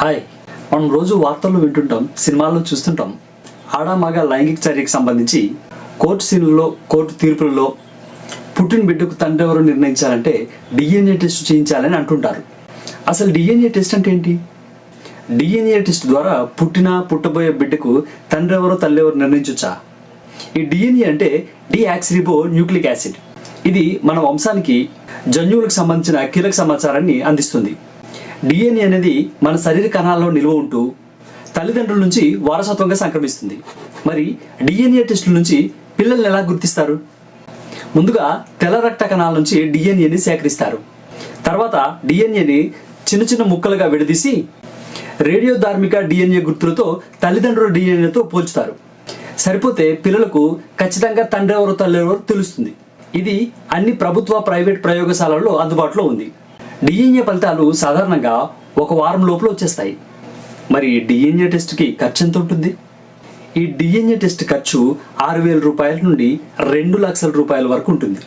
Hi. మనం రోజు వార్తల్లో వింటుంటాం సినిమాల్లో చూస్తుంటాం. ఆడ మగ లైంగిక చర్యకు సంబంధించి కోర్టు సీన్లలో కోర్టు తీర్పులలో పుట్టిన బిడ్డకు తండ్రి ఎవరు నిర్ణయించాలంటే డిఎన్ఏ టెస్ట్ చేయించాలని అంటుంటారు. అసలు డిఎన్ఏ టెస్ట్ అంటే ఏంటి? డిఎన్ఏ టెస్ట్ ద్వారా పుట్టిన పుట్టబోయే బిడ్డకు తండ్రి ఎవరో తల్లి ఎవరు నిర్ణయించవచ్చా ఈ డిఎన్ఏ అంటే డియాక్సిరిబో న్యూక్లిక్ యాసిడ్. ఇది మన వంశానికి జన్యువులకు సంబంధించిన కీలక సమాచారాన్ని అందిస్తుంది. డిఎన్ఏ అనేది మన శరీర కణాల్లో నిల్వ ఉంటూ తల్లిదండ్రుల నుంచి వారసత్వంగా సంక్రమిస్తుంది. మరి డిఎన్ఏ టెస్టుల నుంచి పిల్లల్ని ఎలా గుర్తిస్తారు? ముందుగా తెల్ల రక్త కణాల నుంచి డిఎన్ఏని సేకరిస్తారు. తర్వాత డిఎన్ఏని చిన్న చిన్న ముక్కలుగా విడదీసి రేడియో ధార్మిక డిఎన్ఏ గుర్తులతో తల్లిదండ్రుల డిఎన్ఏతో పోల్చుతారు. సరిపోతే పిల్లలకు ఖచ్చితంగా తండ్రి ఎవరో తల్లి ఎవరో తెలుస్తుంది. ఇది అన్ని ప్రభుత్వ ప్రైవేట్ ప్రయోగశాలల్లో అందుబాటులో ఉంది. డిఎన్ఏ ఫలితాలు సాధారణంగా ఒక వారం లోపల వచ్చేస్తాయి. మరి డిఎన్ఏ టెస్ట్కి ఖర్చు ఎంత ఉంటుంది? ఈ డిఎన్ఏ టెస్ట్ ఖర్చు ఆరు వేల రూపాయల నుండి రెండు లక్షల రూపాయల వరకు ఉంటుంది.